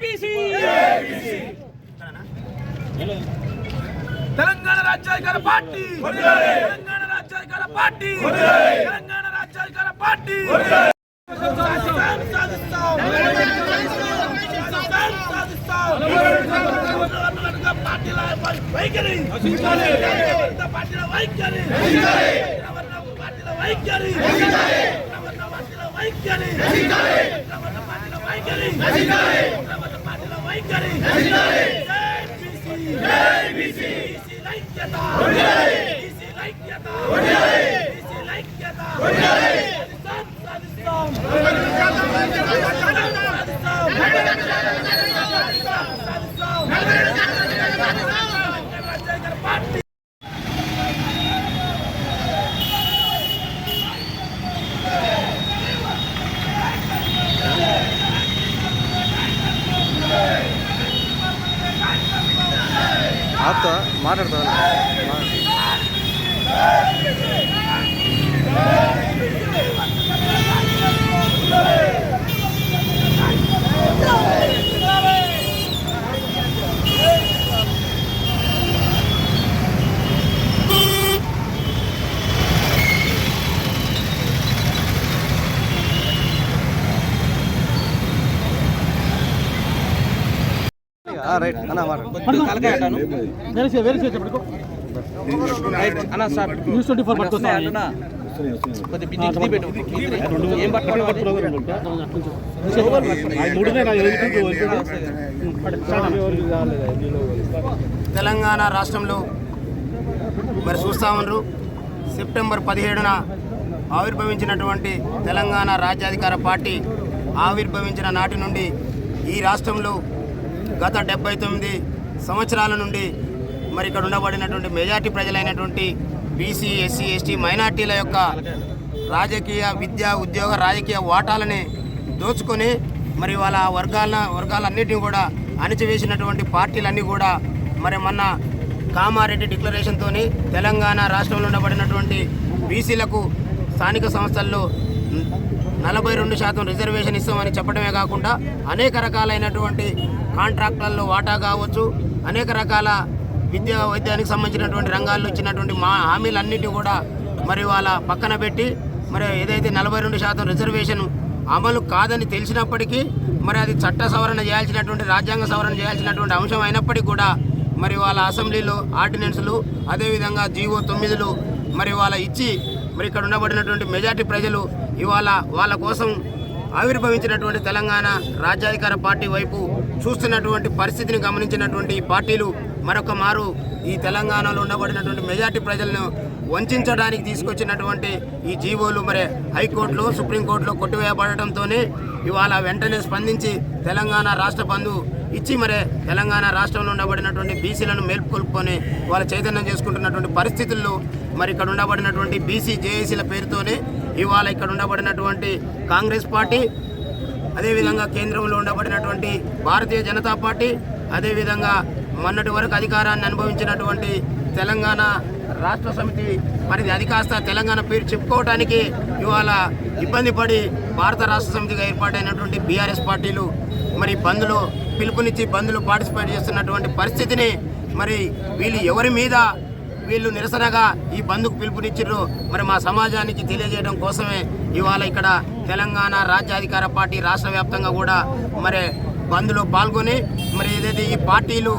BC Telangana రాజ్యాధికార party. Telangana రాజ్యాధికార party. Telangana రాజ్యాధికార పార్టీ. పార్టీల వైఖరి. పార్టీల వైఖరి. వైఖరి. వైఖరి. వైఖరి ఉన్నత పార్టీల వైఖరి జై బీసీ బీసీ ఐక్యత బీసీ ఐక్యత బీసీ ఐక్యత సాధిస్తాం, సాధిస్తాం. రాజ్యాధికార పార్టీ ఆపుతా మాట్లాడతా రైట్. అన్న అన్న సార్ న్యూస్ ట్వంటీ ఫోర్ ఏం తెలంగాణ రాష్ట్రంలో మరి చూస్తా ఉన్నారు. సెప్టెంబర్ పదిహేడున ఆవిర్భవించినటువంటి తెలంగాణ రాజ్యాధికార పార్టీ ఆవిర్భవించిన నాటి నుండి ఈ రాష్ట్రంలో గత డెబ్బై తొమ్మిది సంవత్సరాల నుండి మరి ఇక్కడ ఉండబడినటువంటి మెజార్టీ ప్రజలైనటువంటి బీసీ ఎస్సీ ఎస్టీ మైనార్టీల యొక్క రాజకీయ విద్య ఉద్యోగ రాజకీయ వాటాలని దోచుకొని మరి వాళ్ళ వర్గాల వర్గాలన్నిటిని కూడా అణిచివేసినటువంటి పార్టీలన్నీ కూడా మరి మొన్న కామారెడ్డి డిక్లరేషన్తో తెలంగాణ రాష్ట్రంలో ఉండబడినటువంటి బీసీలకు స్థానిక సంస్థల్లో నలభై రెండు శాతం రిజర్వేషన్ ఇస్తామని చెప్పడమే కాకుండా అనేక రకాలైనటువంటి కాంట్రాక్టర్లలో వాటా కావచ్చు అనేక రకాల విద్యా వైద్యానికి సంబంధించినటువంటి రంగాల్లో ఇచ్చినటువంటి మా హామీలన్నిటి కూడా మరి వాళ్ళ పక్కన పెట్టి మరి ఏదైతే నలభై రెండు శాతం రిజర్వేషన్ అమలు కాదని తెలిసినప్పటికీ మరి అది చట్ట సవరణ చేయాల్సినటువంటి రాజ్యాంగ సవరణ చేయాల్సినటువంటి అంశం అయినప్పటికీ కూడా మరి వాళ్ళ అసెంబ్లీలో ఆర్డినెన్స్లు అదేవిధంగా జీవో తొమ్మిదిలు మరి వాళ్ళ ఇచ్చి మరి ఇక్కడ ఉండబడినటువంటి మెజార్టీ ప్రజలు ఇవాళ వాళ్ళ కోసం ఆవిర్భవించినటువంటి తెలంగాణ రాజ్యాధికార పార్టీ వైపు చూస్తున్నటువంటి పరిస్థితిని గమనించినటువంటి ఈ పార్టీలు మరొక మారు ఈ తెలంగాణలో ఉండబడినటువంటి మెజార్టీ ప్రజలను వంచడానికి తీసుకొచ్చినటువంటి ఈ జీవోలు మరి హైకోర్టులో సుప్రీంకోర్టులో కొట్టివేయబడటంతోనే ఇవాళ వెంటనే స్పందించి తెలంగాణ రాష్ట్ర బంధు ఇచ్చి మరే తెలంగాణ రాష్ట్రంలో ఉండబడినటువంటి బీసీలను మేల్కొల్పుకొని వాళ్ళ చైతన్యం చేసుకుంటున్నటువంటి పరిస్థితుల్లో మరి ఇక్కడ ఉండబడినటువంటి బీసీ జేఏసీల పేరుతోనే ఇవాళ ఇక్కడ ఉండబడినటువంటి కాంగ్రెస్ పార్టీ అదేవిధంగా కేంద్రంలో ఉండబడినటువంటి భారతీయ జనతా పార్టీ అదేవిధంగా మొన్నటి వరకు అధికారాన్ని అనుభవించినటువంటి తెలంగాణ రాష్ట్ర సమితి మరి అది కాస్త తెలంగాణ పేరు చెప్పుకోవడానికి ఇవాళ ఇబ్బంది పడి భారత రాష్ట్ర సమితిగా ఏర్పాటైనటువంటి బీఆర్ఎస్ పార్టీలు మరి బంద్లో పిలుపునిచ్చి బంద్లో పార్టిసిపేట్ చేస్తున్నటువంటి పరిస్థితిని మరి వీళ్ళు ఎవరి మీద వీళ్ళు నిరసనగా ఈ బంద్కు పిలుపునిచ్చిర్రు. మరి మా సమాజానికి తెలియజేయడం కోసమే ఇవాళ ఇక్కడ తెలంగాణ రాజ్యాధికార పార్టీ రాష్ట్ర వ్యాప్తంగా కూడా మరి బంద్లో పాల్గొని మరి ఏదైతే ఈ పార్టీలు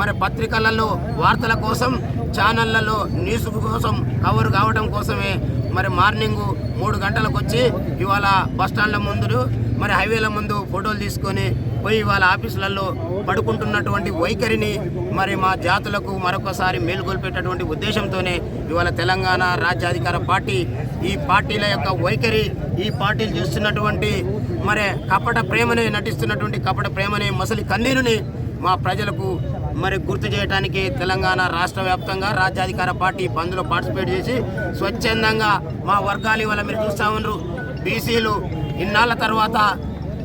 మరి పత్రికలలో వార్తల కోసం ఛానళ్ళలో న్యూస్ కోసం కవర్ కావడం కోసమే మరి మార్నింగ్ మూడు గంటలకు వచ్చి ఇవాళ బస్టాండ్ల ముందు మరి హైవేల ముందు ఫోటోలు తీసుకొని పోయి వాళ్ళ ఆఫీసులలో పడుకుంటున్నటువంటి వైఖరిని మరి మా జాతులకు మరొకసారి మేలుకొల్పేటటువంటి ఉద్దేశంతోనే ఇవాళ తెలంగాణ రాజ్యాధికార పార్టీ ఈ పార్టీల యొక్క వైఖరి ఈ పార్టీలు చేస్తున్నటువంటి మరి కపట ప్రేమనే నటిస్తున్నటువంటి కపట ప్రేమనే మసలి కన్నీరుని మా ప్రజలకు మరి గుర్తు చేయడానికి తెలంగాణ రాష్ట్ర వ్యాప్తంగా రాజ్యాధికార పార్టీ బంద్లో పార్టిసిపేట్ చేసి స్వచ్ఛందంగా మా వర్గాలు ఇవాళ మీరు చూస్తా ఉన్నారు. బీసీలు ఇన్నాళ్ళ తర్వాత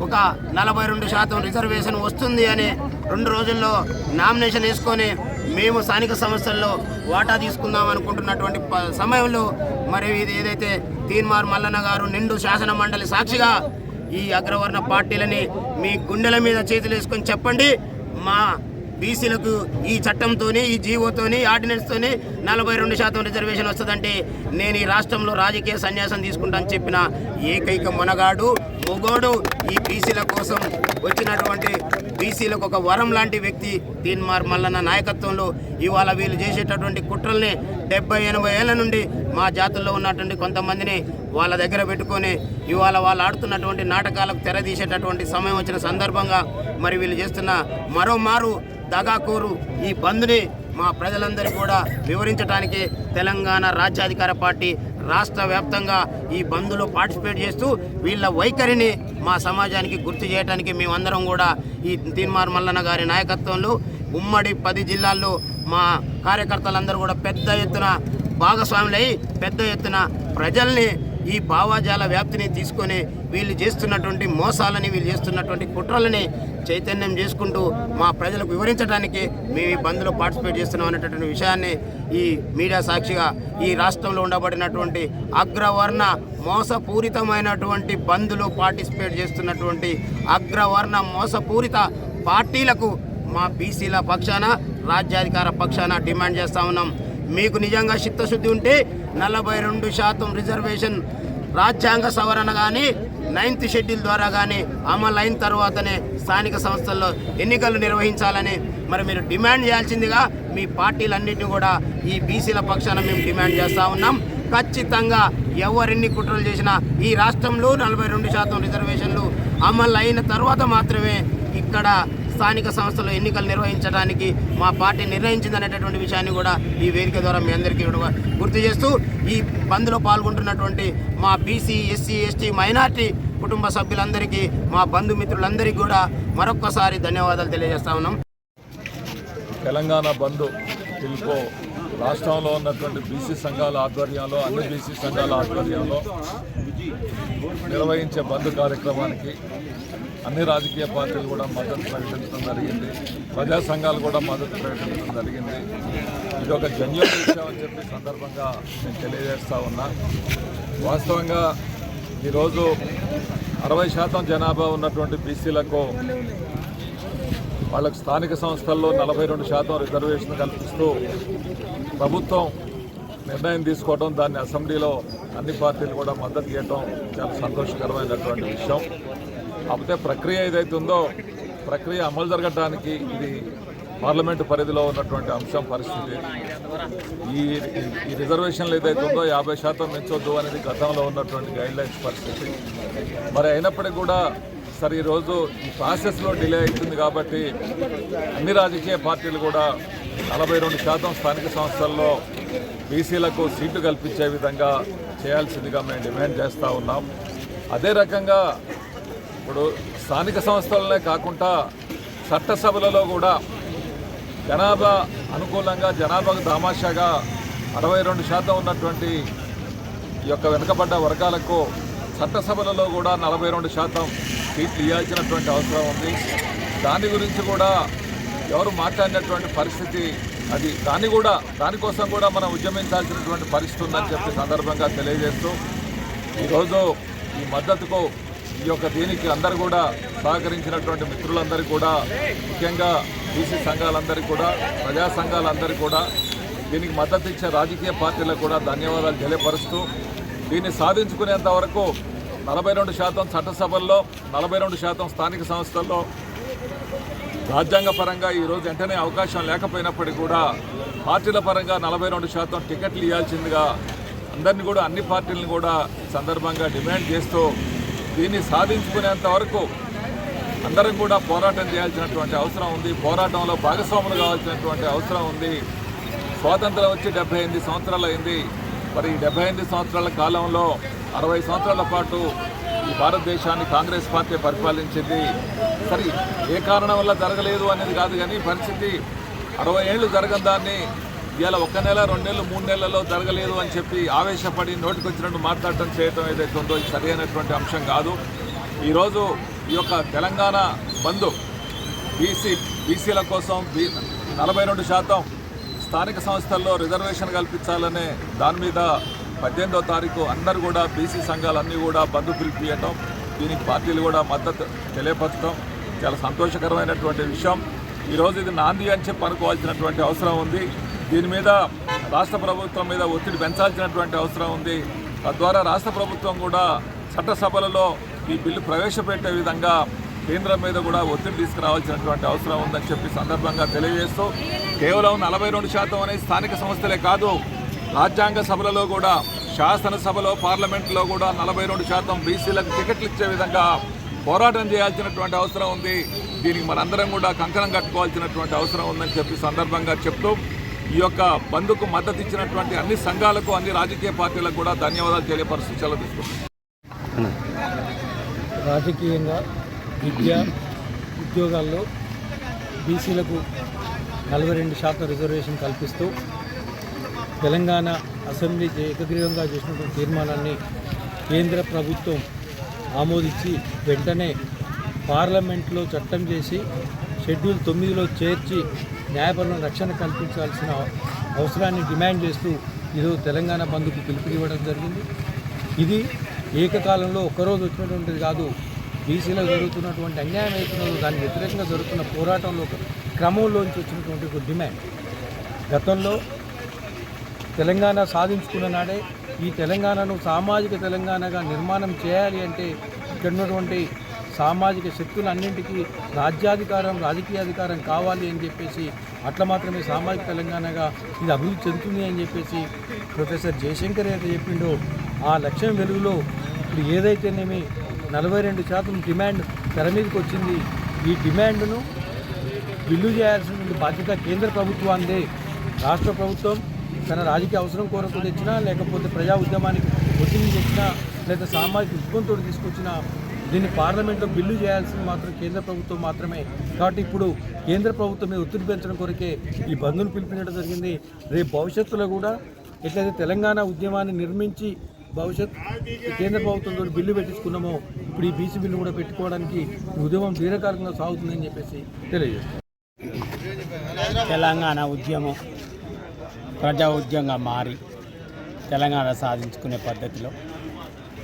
ఒక నలభై రెండు శాతం రిజర్వేషన్ వస్తుంది అని రెండు రోజుల్లో నామినేషన్ వేసుకొని మేము స్థానిక సంస్థల్లో వాటా తీసుకుందాం అనుకుంటున్నటువంటి ప- సమయంలో మరి ఇది ఏదైతే తీన్మార్ మల్లన్న గారు నిండు శాసన మండలి సాక్షిగా ఈ అగ్రవర్ణ పార్టీలని మీ గుండెల మీద చేతులు వేసుకొని చెప్పండి. మా బీసీలకు ఈ చట్టంతోనే ఈ జీవోతోని ఆర్డినెన్స్తోనే నలభై రెండు శాతం రిజర్వేషన్ వస్తుందంటే నేను ఈ రాష్ట్రంలో రాజకీయ సన్యాసం తీసుకుంటానని చెప్పిన ఏకైక మొనగాడు మొగోడు ఈ బీసీల కోసం వచ్చినటువంటి బీసీలకు ఒక వరం లాంటి వ్యక్తి తీన్మార్ మల్లన్న నాయకత్వంలో ఇవాళ వీళ్ళు చేసేటటువంటి కుట్రల్ని డెబ్బై ఎనభై ఏళ్ళ నుండి మా జాతుల్లో ఉన్నటువంటి కొంతమందిని వాళ్ళ దగ్గర పెట్టుకొని ఇవాళ వాళ్ళు ఆడుతున్నటువంటి నాటకాలకు తెరదీసేటటువంటి సమయం వచ్చిన సందర్భంగా మరి వీళ్ళు చేస్తున్న మరో మారు దగాకోరు ఈ బంద్ని మా ప్రజలందరూ కూడా వివరించడానికి తెలంగాణ రాజ్యాధికార పార్టీ రాష్ట్ర వ్యాప్తంగా ఈ బంద్లో పార్టిసిపేట్ చేస్తూ వీళ్ళ వైఖరిని మా సమాజానికి గుర్తు చేయడానికి మేమందరం కూడా ఈ తీన్మార్ మల్లన్న గారి నాయకత్వంలో ఉమ్మడి పది జిల్లాల్లో మా కార్యకర్తలందరూ కూడా పెద్ద ఎత్తున భాగస్వాములై పెద్ద ఎత్తున ప్రజల్ని ఈ భావాజాల వ్యాప్తిని తీసుకొని వీళ్ళు చేస్తున్నటువంటి మోసాలని వీళ్ళు చేస్తున్నటువంటి కుట్రలని చైతన్యం చేసుకుంటూ మా ప్రజలకు వివరించడానికి మేము ఈ బంద్లో పార్టిసిపేట్ చేస్తున్నాం అనేటటువంటి విషయాన్ని ఈ మీడియా సాక్షిగా ఈ రాష్ట్రంలో ఉండబడినటువంటి అగ్రవర్ణ మోసపూరితమైనటువంటి బంద్లో పార్టిసిపేట్ చేస్తున్నటువంటి అగ్రవర్ణ మోసపూరిత పార్టీలకు మా బీసీల పక్షాన రాజ్యాధికార పక్షాన డిమాండ్ చేస్తా ఉన్నాం. మీకు నిజంగా చిత్తశుద్ధి ఉంటే నలభై రెండు శాతం రిజర్వేషన్ రాజ్యాంగ సవరణ కానీ నైన్త్ షెడ్యూల్ ద్వారా కానీ అమలు అయిన తర్వాతనే స్థానిక సంస్థల్లో ఎన్నికలు నిర్వహించాలని మరి మీరు డిమాండ్ చేయాల్సిందిగా మీ పార్టీలన్నింటినీ కూడా ఈ బీసీల పక్షాన మేము డిమాండ్ చేస్తూ ఉన్నాం. ఖచ్చితంగా ఎవరెన్ని కుట్రలు చేసినా ఈ రాష్ట్రంలో నలభై రెండు శాతం రిజర్వేషన్లు అమలు అయిన తర్వాత మాత్రమే ఇక్కడ స్థానిక సంస్థలు ఎన్నికలు నిర్వహించడానికి మా పార్టీ నిర్ణయించిందనేటటువంటి విషయాన్ని కూడా ఈ వేదిక ద్వారా మీ అందరికీ గుర్తు చేస్తూ ఈ బంద్లో పాల్గొంటున్నటువంటి మా బీసీ ఎస్సీ ఎస్టీ మైనార్టీ కుటుంబ సభ్యులందరికీ మా బంధుమిత్రులందరికీ కూడా మరొక్కసారి ధన్యవాదాలు తెలియజేస్తా ఉన్నాం. తెలంగాణ బంధు పిలుపు. రాష్ట్రంలో ఉన్నటువంటి బీసీ సంఘాల ఆధ్వర్యంలో అన్ని బీసీ సంఘాల ఆధ్వర్యంలో నిర్వహించే బంద్ కార్యక్రమానికి అన్ని రాజకీయ పార్టీలు కూడా మద్దతు ప్రకటించడం జరిగింది. ప్రజా సంఘాలు కూడా మద్దతు ప్రకటించడం జరిగింది. ఇది ఒక జన్యుల విషయం అని చెప్పి సందర్భంగా నేను తెలియజేస్తా ఉన్నా. వాస్తవంగా ఈరోజు అరవై శాతం జనాభా ఉన్నటువంటి బీసీలకు వాళ్ళకు స్థానిక సంస్థల్లో నలభై రెండు శాతం రిజర్వేషన్ కల్పిస్తూ ప్రభుత్వం నిర్ణయం తీసుకోవడం దాన్ని అసెంబ్లీలో అన్ని పార్టీలు కూడా మద్దతు ఇవ్వడం చాలా సంతోషకరమైనటువంటి విషయం. కాకపోతే ప్రక్రియ ఏదైతే ఉందో ప్రక్రియ అమలు జరగడానికి ఇది పార్లమెంటు పరిధిలో ఉన్నటువంటి అంశం పరిస్థితి. ఈ ఈ రిజర్వేషన్లు ఏదైతే ఉందో యాభై శాతం పెంచొద్దు అనేది గతంలో ఉన్నటువంటి గైడ్ లైన్స్ పరిస్థితి. మరి అయినప్పటికీ కూడా సరే ఈరోజు ఈ ప్రాసెస్లో డిలే అవుతుంది కాబట్టి అన్ని రాజకీయ పార్టీలు కూడా నలభై రెండు శాతం స్థానిక సంస్థల్లో బీసీలకు సీట్లు కల్పించే విధంగా చేయాల్సిందిగా మేము డిమాండ్ చేస్తూ ఉన్నాం. అదే రకంగా ఇప్పుడు స్థానిక సంస్థలనే కాకుండా చట్టసభలలో కూడా జనాభా అనుకూలంగా జనాభాకు దామాషాగా అరవై రెండు శాతం ఉన్నటువంటి ఈ యొక్క వెనుకబడ్డ వర్గాలకు చట్టసభలలో కూడా నలభై రెండు శాతం సీట్లు ఇవ్వాల్సినటువంటి అవసరం ఉంది. దాని గురించి కూడా ఎవరు మాట్లాడినటువంటి పరిస్థితి అది దాన్ని కూడా దానికోసం కూడా మనం ఉద్యమించాల్సినటువంటి పరిస్థితి ఉందని చెప్పి సందర్భంగా తెలియజేస్తూ ఈరోజు ఈ మద్దతుకు ఈ యొక్క దీనికి అందరూ కూడా సహకరించినటువంటి మిత్రులందరికీ కూడా ముఖ్యంగా బీసీ సంఘాలందరికీ కూడా ప్రజా సంఘాలందరికీ కూడా దీనికి మద్దతు ఇచ్చే రాజకీయ పార్టీలకు కూడా ధన్యవాదాలు తెలియపరుస్తూ దీన్ని సాధించుకునేంత వరకు నలభై రెండు శాతం చట్టసభల్లో నలభై రెండు శాతం స్థానిక సంస్థల్లో రాజ్యాంగ పరంగా ఈరోజు వెంటనే అవకాశం లేకపోయినప్పటికీ కూడా పార్టీల పరంగా నలభై రెండు శాతం టికెట్లు ఇవ్వాల్సిందిగా అందరిని కూడా అన్ని పార్టీలను కూడా సందర్భంగా డిమాండ్ చేస్తూ దీన్ని సాధించుకునేంత వరకు అందరం కూడా పోరాటం చేయాల్సినటువంటి అవసరం ఉంది. పోరాటంలో భాగస్వాములు కావాల్సినటువంటి అవసరం ఉంది. స్వాతంత్రం వచ్చి డెబ్బై ఎనిమిది సంవత్సరాలు అయింది. మరి ఈ డెబ్బై ఎనిమిది సంవత్సరాల కాలంలో అరవై సంవత్సరాల పాటు ఈ భారతదేశాన్ని కాంగ్రెస్ పార్టీ పరిపాలించింది. సరే ఏ కారణం వల్ల జరగలేదు అనేది కాదు కానీ పరిస్థితి అరవై ఏళ్ళు జరగని దాన్ని ఇవాళ ఒక్క నెల రెండు నెలలు మూడు నెలల్లో జరగలేదు అని చెప్పి ఆవేశపడి నోటికి వచ్చినట్టు మాట్లాడటం చేయటం ఏదైతే ఉందో ఇది సరైనటువంటి అంశం కాదు. ఈరోజు ఈ యొక్క తెలంగాణ బంధు బీసీ బీసీల కోసం బీ నలభై రెండు శాతం స్థానిక సంస్థల్లో రిజర్వేషన్ కల్పించాలనే దాని మీద పద్దెనిమిదో తారీఖు అందరు కూడా బీసీ సంఘాలన్నీ కూడా బంధు పిలిపియటం దీనికి పార్టీలు కూడా మద్దతు తెలియపరచడం చాలా సంతోషకరమైనటువంటి విషయం. ఈరోజు ఇది నాంది అని చెప్పి అనుకోవాల్సినటువంటి అవసరం ఉంది. దీని మీద రాష్ట్ర ప్రభుత్వం మీద ఒత్తిడి పెంచాల్సినటువంటి అవసరం ఉంది. తద్వారా రాష్ట్ర ప్రభుత్వం కూడా చట్టసభలలో ఈ బిల్లు ప్రవేశపెట్టే విధంగా కేంద్రం మీద కూడా ఒత్తిడి తీసుకురావాల్సినటువంటి అవసరం ఉందని చెప్పి సందర్భంగా తెలియజేస్తూ కేవలం నలభై రెండు శాతం అనేది స్థానిక సంస్థలే కాదు రాజ్యాంగ సభలలో కూడా శాసనసభలో పార్లమెంట్లో కూడా నలభై రెండు శాతం బీసీలకు టికెట్లు ఇచ్చే విధంగా పోరాటం చేయాల్సినటువంటి అవసరం ఉంది. దీనికి మనందరం కూడా కంకణం కట్టుకోవాల్సినటువంటి అవసరం ఉందని చెప్పి సందర్భంగా చెప్తూ ఈ యొక్క బంద్కు మద్దతు ఇచ్చినటువంటి అన్ని సంఘాలకు అన్ని రాజకీయ పార్టీలకు కూడా ధన్యవాదాలు తెలియపరుస్తూ సెలవు తీసుకుంటున్నాను రాజకీయంగా విద్య ఉద్యోగాల్లో బీసీలకు నలభై రెండు శాతం రిజర్వేషన్ కల్పిస్తూ తెలంగాణ అసెంబ్లీ ఏకగ్రీవంగా చేసినటువంటి తీర్మానాన్ని కేంద్ర ప్రభుత్వం ఆమోదించి వెంటనే పార్లమెంట్లో చట్టం చేసి షెడ్యూల్ తొమ్మిదిలో చేర్చి న్యాయపరమైన రక్షణ కల్పించాల్సిన అవసరాన్ని డిమాండ్ చేస్తూ ఈరోజు తెలంగాణ బంద్కు పిలుపునివ్వడం జరిగింది. ఇది ఏకకాలంలో ఒక్కరోజు వచ్చినటువంటిది కాదు బీసీలో జరుగుతున్నటువంటి అన్యాయం అవుతున్నదో దానికి వ్యతిరేకంగా జరుగుతున్న పోరాటంలో క్రమంలోంచి వచ్చినటువంటి ఒక డిమాండ్. గతంలో తెలంగాణ సాధించుకున్న నాడే ఈ తెలంగాణను సామాజిక తెలంగాణగా నిర్మాణం చేయాలి అంటే ఇక్కడ ఉన్నటువంటి సామాజిక శక్తులన్నింటికీ రాజ్యాధికారం రాజకీయ అధికారం కావాలి అని చెప్పేసి అట్లా మాత్రమే సామాజిక తెలంగాణగా ఇది అభివృద్ధి చెందుతుంది అని చెప్పేసి ప్రొఫెసర్ జయశంకర్ అయితే చెప్పిండో. ఆ లక్ష్యం వెలుగులో ఇప్పుడు ఏదైతేనేమి నలభై రెండు శాతం డిమాండ్ తెర మీదకి వచ్చింది. ఈ డిమాండ్ను బిల్లు చేయాల్సిన బాధ్యత కేంద్ర ప్రభుత్వాందే రాష్ట్ర ప్రభుత్వం తన రాజకీయ అవసరం కొరకు తెచ్చినా లేకపోతే ప్రజా ఉద్యమానికి ఒత్తిడి తెచ్చినా లేదా సామాజిక దృక్పథంతో తీసుకొచ్చినా దీన్ని పార్లమెంట్లో బిల్లు చేయాల్సింది మాత్రం కేంద్ర ప్రభుత్వం మాత్రమే. కాబట్టి ఇప్పుడు కేంద్ర ప్రభుత్వం మీద ఒత్తిడి పెంచడం కొరకే ఈ బంధును పిలిపించడం జరిగింది. రేపు భవిష్యత్తులో కూడా ఎట్లయితే తెలంగాణ ఉద్యమాన్ని నిర్మించి భవిష్యత్ కేంద్ర ప్రభుత్వంతో బిల్లు పెట్టించుకున్నామో ఇప్పుడు ఈ బీసీ బిల్లు కూడా పెట్టుకోవడానికి ఉద్యమం దీర్ఘకాలంగా సాగుతుందని చెప్పేసి తెలియజేస్తాం తెలంగాణ ఉద్యమం ప్రజా ఉద్యమంగా మారి తెలంగాణ సాధించుకునే పద్ధతిలో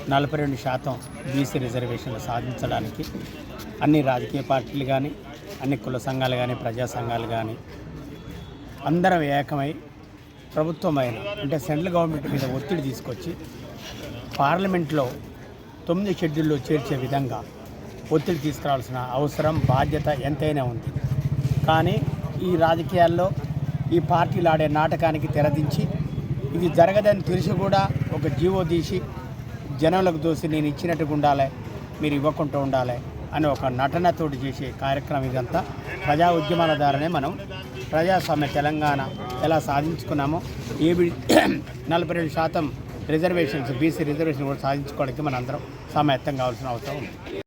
నలభై రెండు శాతం బీసీ రిజర్వేషన్లు సాధించడానికి అన్ని రాజకీయ పార్టీలు కానీ అన్ని కుల సంఘాలు కానీ ప్రజా సంఘాలు కానీ అందరం ఏకమై ప్రభుత్వమైన అంటే సెంట్రల్ గవర్నమెంట్ మీద ఒత్తిడి తీసుకొచ్చి పార్లమెంట్లో తొమ్మిది షెడ్యూల్లో చేర్చే విధంగా ఒత్తిడి తీసుకురావాల్సిన అవసరం బాధ్యత ఎంతైనా ఉంది. కానీ ఈ రాజకీయాల్లో ఈ పార్టీలు ఆడే నాటకానికి తెరదించి ఇది జరగదని తెలిసి కూడా ఒక జీవో తీసి జనంలకు దోసి నేను ఇచ్చినట్టుగా ఉండాలి మీరు ఇవ్వకుండా ఉండాలి అని ఒక నటనతోటి చేసే కార్యక్రమం ఇదంతా. ప్రజా ఉద్యమాల ద్వారానే మనం ప్రజాస్వామ్య తెలంగాణ ఎలా సాధించుకున్నామో ఏబి నలభై రెండు శాతం రిజర్వేషన్స్ బీసీ రిజర్వేషన్ కూడా సాధించుకోవడానికి మనందరం సమాయత్తం కావాల్సిన అవసరం ఉంది.